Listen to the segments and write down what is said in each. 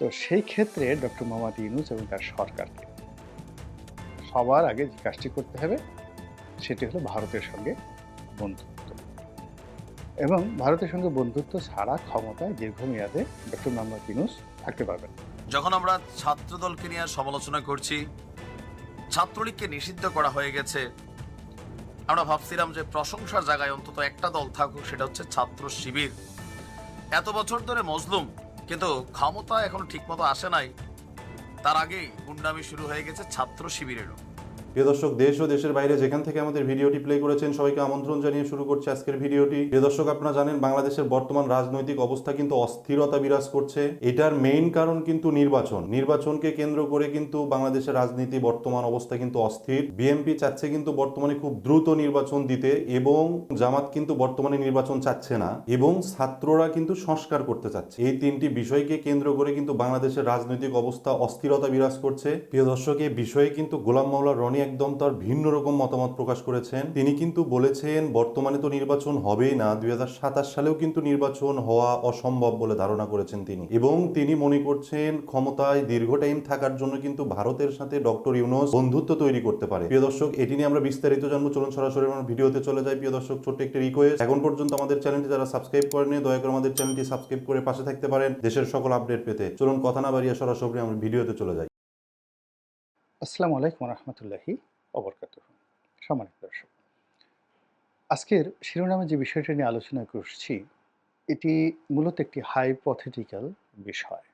তো সেই ক্ষেত্রে ডক্টর মোহাম্মদ ইউনুস এবং তার সরকারকে সবার আগে যে কাজটি করতে হবে, সেটি হলো ভারতের সঙ্গে বন্ধুত্ব। এবং ভারতের সঙ্গে বন্ধুত্ব ছাড়া ক্ষমতায় দীর্ঘমেয়াদে ডক্টর মোহাম্মদ ইউনুস থাকতে পারবেন যখন আমরা ছাত্রদলকে নিয়ে সমালোচনা করছি, ছাত্রলীগকে নিষিদ্ধ করা হয়ে গেছে, আমরা ভাবছিলাম যে প্রশংসার জায়গায় অন্তত একটা দল থাকুক, সেটা হচ্ছে ছাত্র শিবির। এত বছর ধরে মজলুম কিন্তু ক্ষমতা এখন ঠিকমতো আসে নাই। তার আগেই গুন্ডামি শুরু হয়ে গেছে ছাত্র শিবিরেরও। প্রিয় দর্শক, দেশ ও দেশের বাইরে যেখান থেকে আমাদের ভিডিওটি প্লে করেছেন, সবাইকে আমন্ত্রণ জানিয়ে শুরু করছে আজকের ভিডিওটি। প্রিয় দর্শক, আপনারা জানেন, বাংলাদেশের বর্তমান রাজনৈতিক অবস্থা কিন্তু অস্থিরতা বিরাজ করছে। এটার মেইন কারণ কিন্তু নির্বাচন। নির্বাচনকে কেন্দ্র করে কিন্তু বাংলাদেশের রাজনীতি, বর্তমান অবস্থা কিন্তু অস্থির। বিএনপি চাচ্ছে কিন্তু বর্তমানে খুব দ্রুত নির্বাচন দিতে এবং জামাত কিন্তু বর্তমানে নির্বাচন চাচ্ছে না এবং ছাত্ররা কিন্তু সংস্কার করতে চাচ্ছে। এই তিনটি বিষয়কে কেন্দ্র করে কিন্তু বাংলাদেশের রাজনৈতিক অবস্থা অস্থিরতা বিরাজ করছে। প্রিয় দর্শক, এই বিষয়ে কিন্তু গোলাম মাওলা রনি একদম তার ভিন্ন রকম মতামত প্রকাশ করেছেন। তিনি কিন্তু বলেছেন, বর্তমানে তো নির্বাচন হবেই না। দুই হাজার সাতাশ সালেও কিন্তু নির্বাচন হওয়া অসম্ভব বলে ধারণা করেছেন তিনি। এবং তিনি মনে করছেন, ক্ষমতায় দীর্ঘ টাইম থাকার জন্য কিন্তু ভারতের সাথে ডক্টর ইউনুস বন্ধুত্ব তৈরি করতে পারে। প্রিয় দর্শক, এটি নিয়ে আমরা বিস্তারিত জানব। চলুন সরাসরি আমার ভিডিওতে চলে যাই। প্রিয় দর্শক, ছোট্ট একটি রিকোয়েস্ট এখন পর্যন্ত আমাদের চ্যানেলটি যারা সাবস্ক্রাইব করেনি দয়া করে আমাদের চ্যানেলটি সাবস্ক্রাইব করে পাশে থাকতে পারেন দেশের সকল আপডেট পেতে। চলুন কথা না বাড়িয়ে সরাসরি আমরা ভিডিওতে চলে যাই। আসসালামু আলাইকুম রহমতুল্লাহি অবরকাত সম্মানিত দর্শক, আজকের শিরোনামে যে বিষয়টা নিয়ে আলোচনা করছি, এটি মূলত একটি হাইপথেটিক্যাল বিষয়।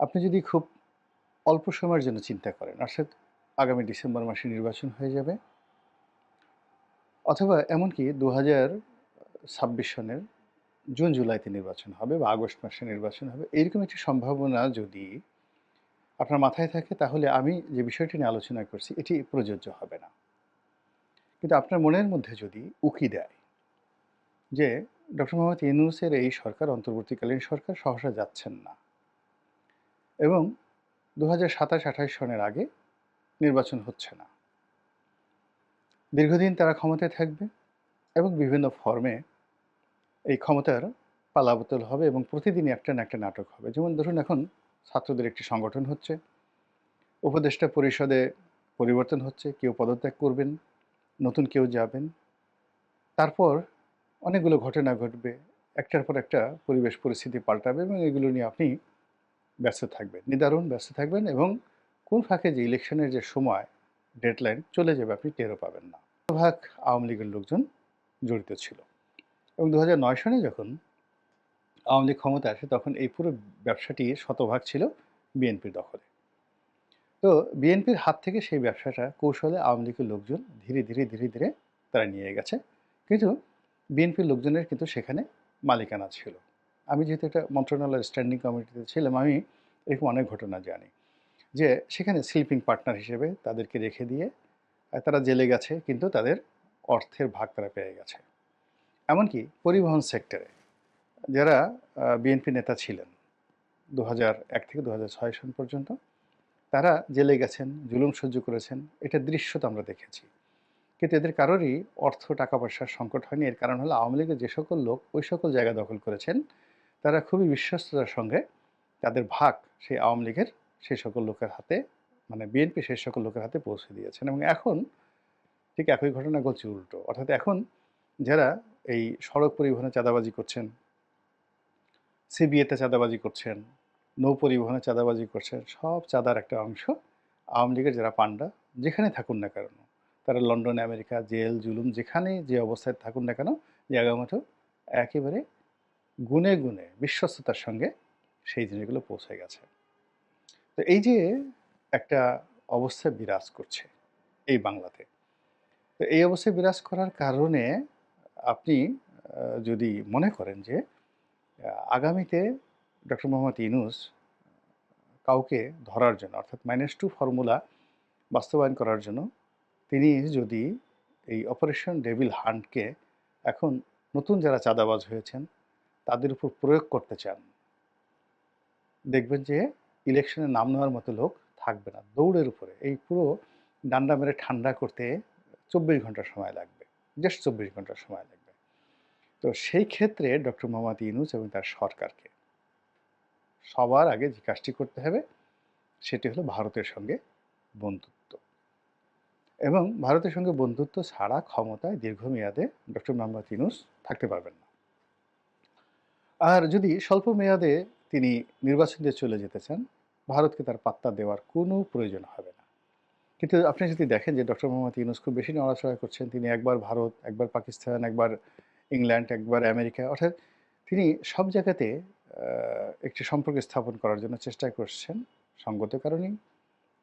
আপনি যদি খুব অল্প সময়ের জন্য চিন্তা করেন, অর্থাৎ আগামী ডিসেম্বর মাসে নির্বাচন হয়ে যাবে, অথবা এমনকি দু হাজার ছাব্বিশ সনের জুন জুলাইতে নির্বাচন হবে বা আগস্ট মাসে নির্বাচন হবে, এরকম একটি সম্ভাবনা যদি আপনার মাথায় থাকে, তাহলে আমি যে বিষয়টি নিয়ে আলোচনা করছি, এটি প্রযোজ্য হবে না। কিন্তু আপনার মনের মধ্যে যদি উকি দেয় যে, ডক্টর মোহাম্মদ ইউনুসের এই সরকার অন্তর্বর্তীকালীন সরকার সহসা যাচ্ছেন না এবং দু হাজার সাতাশ আঠাশ সনের আগে নির্বাচন হচ্ছে না। দীর্ঘদিন তারা ক্ষমতায় থাকবে এবং বিভিন্ন ফর্মে এই ক্ষমতার পালাবতল হবে এবং প্রতিদিনই একটা না একটা নাটক হবে। যেমন ধরুন এখন ছাত্রদের একটি সংগঠন হচ্ছে। উপদেষ্টা পরিষদে পরিবর্তন হচ্ছে, কেউ পদত্যাগ করবেন, নতুন কেউ যাবেন। তারপর অনেকগুলো ঘটনা ঘটবে, একটার পর একটা পরিবেশ পরিস্থিতি পাল্টাবে এবং এগুলো নিয়ে আপনি ব্যস্ত থাকবেন, নিদারুণ ব্যস্ত থাকবেন এবং কোন ফাঁকে যে ইলেকশনের যে সময়, ডেডলাইন চলে যাবে আপনি টেরও পাবেন না। ভাগ আওয়ামী লীগের লোকজন জড়িত ছিল এবং দু সনে যখন আওয়ামী লীগ ক্ষমতা আসে, তখন এই পুরো ব্যবসাটি শতভাগ ছিল বিএনপির দখলে। তো বিএনপির হাত থেকে সেই ব্যবসাটা কৌশলে আওয়ামী লীগের লোকজন ধীরে ধীরে ধীরে ধীরে তারা নিয়ে গেছে। কিন্তু বিএনপির লোকজনের কিন্তু সেখানে মালিকানা ছিল। আমি যেহেতু একটা মন্ত্রণালয়ের স্ট্যান্ডিং কমিটিতে ছিলাম, আমি এরকম অনেক ঘটনা জানি। যে সেখানে স্লিপিং পার্টনার হিসেবে তাদেরকে রেখে দিয়ে তারা জেলে গেছে, কিন্তু তাদের অর্থের ভাগ তারা পেয়ে গেছে। এমনকি পরিবহন সেক্টরে যারা বিএনপি নেতা ছিলেন দু এক থেকে দু সন পর্যন্ত, তারা জেলে গেছেন, জুলুম সহ্য করেছেন, এটা দৃশ্য তো আমরা দেখেছি। কিন্তু এদের কারোরই অর্থ টাকা পয়সার সংকট হয়নি। এর কারণ হলো আওয়ামী লীগের যে সকল লোক ওই সকল জায়গা দখল করেছেন, তারা খুবই বিশ্বস্ততার সঙ্গে তাদের ভাগ সেই আওয়ামী লীগের সেই সকল লোকের হাতে মানে বিএনপি সেই সকল লোকের হাতে পৌঁছে দিয়েছেন। এবং এখন ঠিক একই ঘটনা ঘটছে উল্টো। অর্থাৎ এখন যারা এই সড়ক পরিবহনে চাঁদাবাজি করছেন সিবিএতে চাঁদাবাজি করছেন নৌ পরিবহনে চাঁদাবাজি করছেন, সব চাঁদার একটা অংশ আওয়ামী লীগের যারা পান্ডা যেখানে থাকুন না কেন, তারা লন্ডন আমেরিকা, জেল, জুলুম, যেখানে যে অবস্থায় থাকুন না কেন জায়গা মতো একেবারে গুনে গুনে বিশ্বস্ততার সঙ্গে সেই জিনিসগুলো পৌঁছে গেছে। তো এই যে একটা অবস্থা বিরাজ করছে এই বাংলাতে, তো এই অবস্থায় বিরাজ করার কারণে আপনি যদি মনে করেন যে আগামীতে ডক্টর মোহাম্মদ ইনুস কাউকে ধরার জন্য, অর্থাৎ মাইনাস টু ফর্মুলা বাস্তবায়ন করার জন্য, তিনি যদি এই অপারেশন ডেভিল হান্টকে এখন নতুন যারা চাঁদাবাজ হয়েছেন, তাদের উপর প্রয়োগ করতে চান, দেখবেন যে ইলেকশনে নাম নেওয়ার মতো লোক থাকবে না। দৌড়ের উপরে, এই পুরো ডান্ডা মেরে ঠান্ডা করতে চব্বিশ ঘণ্টা সময় লাগবে জাস্ট চব্বিশ ঘণ্টা সময় লাগবে। তো সেই ক্ষেত্রে ডক্টর মোহাম্মদ ইউনুস এবং তার সরকারকে সবার আগে যে কাজটি করতে হবে, সেটি হলো ভারতের সঙ্গে বন্ধুত্ব। এবং ভারতের সঙ্গে বন্ধুত্ব ছাড়া ক্ষমতায় দীর্ঘমেয়াদে ডক্টর মোহাম্মদ ইউনুস থাকতে পারবেন না। আর যদি স্বল্প মেয়াদে তিনি নির্বাচন দিয়ে চলে যেতে চান, ভারতকে তার পাত্তা দেওয়ার কোনো প্রয়োজন হবে না। কিন্তু আপনি যদি দেখেন যে ডক্টর মোহাম্মদ ইউনুস খুব বেশি নড়াচড়া করছেন, তিনি একবার ভারত, একবার পাকিস্তান, একবার ইংল্যান্ড, একবার আমেরিকা, অর্থাৎ তিনি সব জায়গাতে একটি সম্পর্ক স্থাপন করার জন্য চেষ্টা করছেন সঙ্গত কারণেই।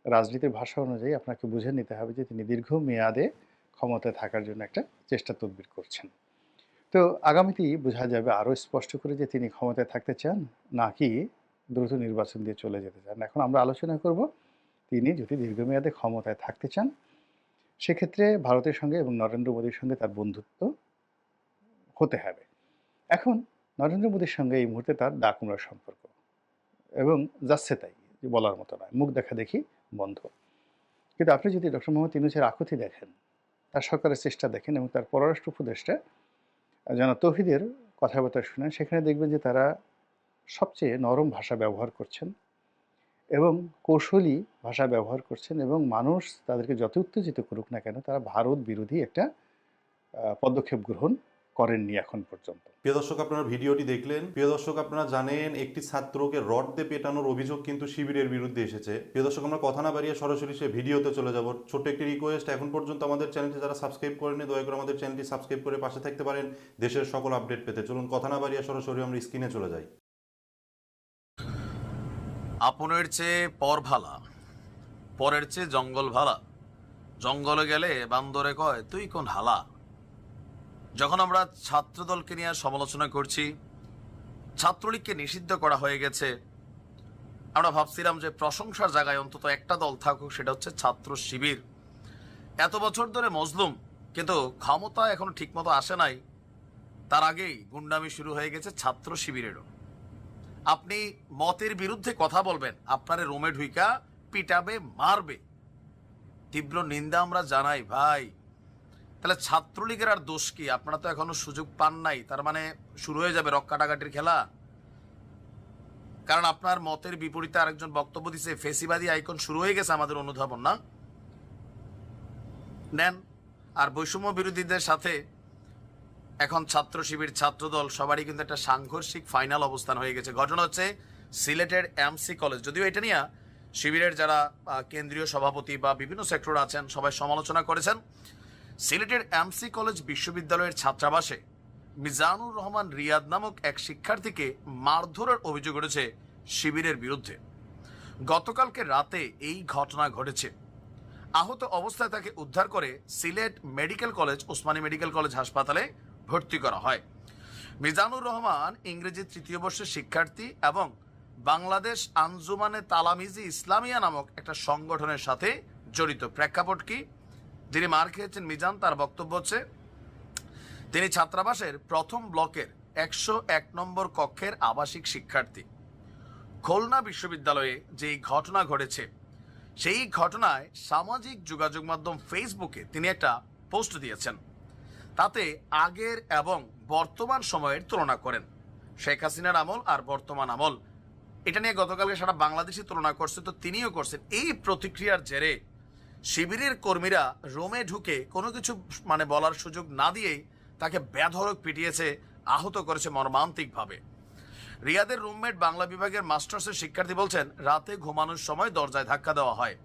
রাজনীতির ভাষা অনুযায়ী আপনাকে বুঝে নিতে হবে যে তিনি দীর্ঘ মেয়াদে ক্ষমতায় থাকার জন্য একটা চেষ্টা তদবির করছেন। তো আগামীতেই বোঝা যাবে আরও স্পষ্ট করে যে তিনি ক্ষমতায় থাকতে চান নাকি দ্রুত নির্বাচন দিয়ে চলে যেতে চান। এখন আমরা আলোচনা করব তিনি যদি দীর্ঘমেয়াদে ক্ষমতায় থাকতে চান, সেক্ষেত্রে ভারতের সঙ্গে এবং নরেন্দ্র মোদীর সঙ্গে তার বন্ধুত্ব হতে হবে। এখন নরেন্দ্র মোদীর সঙ্গে এই মুহূর্তে তার ডাকুমরার সম্পর্ক এবং যাচ্ছে তাই বলার মতো নয়। মুখ দেখা দেখি বন্ধ। কিন্তু আপনি যদি ডক্টর মোহাম্মদ ইউনুসের আকুতি দেখেন, তার সরকারের চেষ্টা দেখেন এবং তার পররাষ্ট্র উপদেষ্টা যেন তৌহিদের কথাবার্তা শুনেন, সেখানে দেখবেন যে তারা সবচেয়ে নরম ভাষা ব্যবহার করছেন এবং কৌশলী ভাষা ব্যবহার করছেন এবং মানুষ তাদেরকে যত উত্তেজিত করুক না কেন, তারা ভারত বিরোধী একটা পদক্ষেপ গ্রহণ করেননি এখন পর্যন্ত। প্রিয় দর্শক আপনারা ভিডিওটি দেখলেন। প্রিয় দর্শক আপনারা জানেন একটি ছাত্রকে রড দিয়ে পেটানোর অভিযোগ কিন্তু শিবিরের বিরুদ্ধে এসেছে। প্রিয় দর্শক আমরা কথা না বাড়িয়ে সরাসরি সে ভিডিওতে চলে যাব। ছোট্ট একটি রিকোয়েস্ট এখন পর্যন্ত আমাদের চ্যানেলটি যারা সাবস্ক্রাইব করেনি দয়া করে আমাদের চ্যানেলটি সাবস্ক্রাইব করে পাশে থাকতে পারেন। দেশের সকল আপডেট পেতে চলুন কথা না বাড়িয়ে সরাসরি আমরা স্ক্রিনে চলে যাই। আপনের চেয়ে পর ভালা পরের চেয়ে জঙ্গল ভালা। জঙ্গলে গেলে বান্দরে কয় তুই কোন হালা? যখন আমরা ছাত্রদলকে নিয়ে সমালোচনা করছি, ছাত্রলীগকে নিষিদ্ধ করা হয়ে গেছে, আমরা ভাবছিলাম যে প্রশংসার জায়গায় অন্তত একটা দল থাকুক, সেটা হচ্ছে ছাত্র শিবির। এত বছর ধরে মজলুম, কিন্তু ক্ষমতা এখনও ঠিকমতো আসে নাই। তার আগেই গুন্ডামি শুরু হয়ে গেছে ছাত্র শিবিরেরও। আপনি মতের বিরুদ্ধে কথা বলবেন, আপনারে রোমে ঢুইকা পিটাবে, মারবে। তীব্র নিন্দা আমরা জানাই, ভাই। তাহলে ছাত্রলীগের আর দোষ কি? আপনারা তো এখনও সুযোগ পান নাই। তার মানে শুরু হয়ে যাবে রক কাটাকাটির খেলা? কারণ আপনার মতের বিপরীতে আরেকজন বক্তব্য দিছে, ফেসিবাদী আইকন শুরু হয়ে গেছে আমাদের অনুধাবন, না? নেন, আর বৈষম্য বিরোধীদের সাথে এখন ছাত্র শিবির ছাত্রদল সবারই কিন্তু একটা সাংঘর্ষিক ফাইনাল অবস্থান হয়ে গেছে। ঘটনা হচ্ছে সিলেটের এমসি কলেজ। যদিও এটা নিয়ে শিবিরের যারা কেন্দ্রীয় সভাপতি বা বিভিন্ন সেক্টর আছেন, সবাই সমালোচনা করেছেন সিলেটের এমসি কলেজ বিশ্ববিদ্যালয়ের ছাত্রাবাসে মিজানুর রহমান রিয়াদ নামক এক শিক্ষার্থীকে মারধরের অভিযোগ উঠেছে শিবিরের বিরুদ্ধে। গতকালকে রাতে এই ঘটনা ঘটেছে। আহত অবস্থায় তাকে উদ্ধার করে Sylhet medical college, Osmani medical college হাসপাতালে ভর্তি করা হয়। মিজানুর রহমান ইংরেজি তৃতীয় বর্ষের শিক্ষার্থী এবং বাংলাদেশ আঞ্জুমানে তালামিজি ইসলামিয়া নামক একটা সংগঠনের সাথে জড়িত। প্রেক্ষাপট কি? যিনি মার খেয়েছেন মিজান, তার বক্তব্য হচ্ছে, তিনি ছাত্রাবাসের প্রথম ব্লকের একশো এক নম্বর কক্ষের আবাসিক শিক্ষার্থী। খুলনা বিশ্ববিদ্যালয়ে যে এই ঘটনা ঘটেছে, সেই ঘটনায় সামাজিক যোগাযোগ মাধ্যম ফেসবুকে তিনি একটা পোস্ট দিয়েছেন। তাতে আগের এবং বর্তমান সময়ের তুলনা করেন। শেখ হাসিনার আমল আর বর্তমান আমল। এটা নিয়ে গতকালকে সারা বাংলাদেশি তুলনা করছে, তো তিনিও করছেন। এই প্রতিক্রিয়ার জেরে শিবিরের কর্মীরা রোমে ঢুকে কোনো কিছু মানে বলার সুযোগ না দিয়েই তাকে বেধরক পিটিয়েছে, আহত করেছে মর্মান্তিকভাবে। রিয়াদের রুমমেট বাংলা বিভাগের মাস্টার্সের শিক্ষার্থী বলছেন, রাতে ঘুমানোর সময় দরজায় ধাক্কা দেওয়া হয়।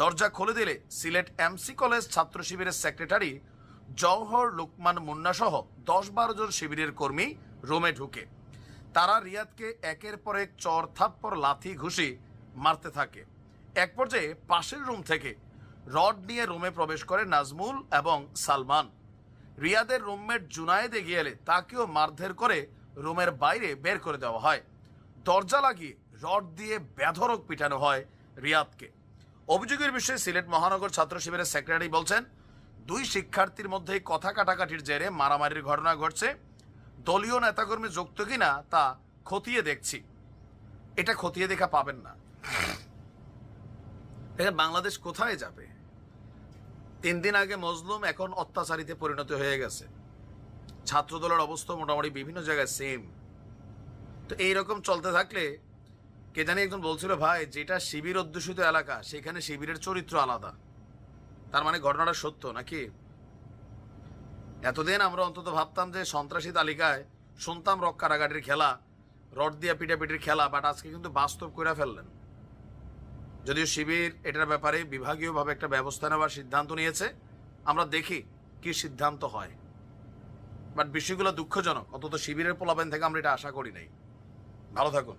দরজা খুলে দিলে সিলেট এমসি কলেজ ছাত্র শিবিরের সেক্রেটারি জওহর লুকমান মুন্না সহ দশ বারো জন শিবিরের কর্মী রোমে ঢুকে। তারা রিয়াদকে একের পর এক চর থাপ্পর লাথি, ঘুষি মারতে থাকে। এক পর্যায়ে পাশের রুম থেকে রড নিয়ে রুমে প্রবেশ করে নাজমুল এবং সালমান। রিয়াদের রুমমেট জুনায়েদ এগিয়ে এলে তাকেও মারধের করে রুমের বাইরে বের করে দেওয়া হয়। দরজা লাগিয়ে রড দিয়ে বেধরক পিটানো হয় রিয়াদকে। অভিযোগের বিষয়ে সিলেট মহানগর ছাত্র শিবিরের সেক্রেটারি বলছেন, দুই শিক্ষার্থীর মধ্যে কথা কাটাকাটির জেরে মারামারির ঘটনা ঘটছে। দলীয় নেতাকর্মী যুক্ত কিনা তা খতিয়ে দেখছি। এটা খতিয়ে দেখা পাবেন না। বাংলাদেশ কোথায় যাবে? তিন দিন আগে মজলুম এখন অত্যাচারিতে পরিণত হয়ে গেছে। ছাত্রদলের অবস্থা মোটামুটি বিভিন্ন জায়গায় সেম তো এইরকম চলতে থাকলে কে জানি একজন বলছিল, ভাই, যেটা শিবির অধ্যুষিত এলাকা, সেখানে শিবিরের চরিত্র আলাদা। তার মানে ঘটনাটা সত্য নাকি? এতদিন আমরা অন্তত ভাবতাম যে সন্ত্রাসী তালিকায় শুনতাম রক কারাগাটির খেলা, রড দিয়া পিটাপিটির খেলা বাট আজকে কিন্তু বাস্তব করে ফেললেন। যদিও শিবির এটার ব্যাপারে বিভাগীয়ভাবে একটা ব্যবস্থা নেওয়ার সিদ্ধান্ত নিয়েছে। আমরা দেখি কি সিদ্ধান্ত হয়। বাট বিষয়গুলো দুঃখজনক। অন্তত শিবিরের পোলাবেন থেকে আমরা এটা আশা করি নাই। ভালো থাকুন।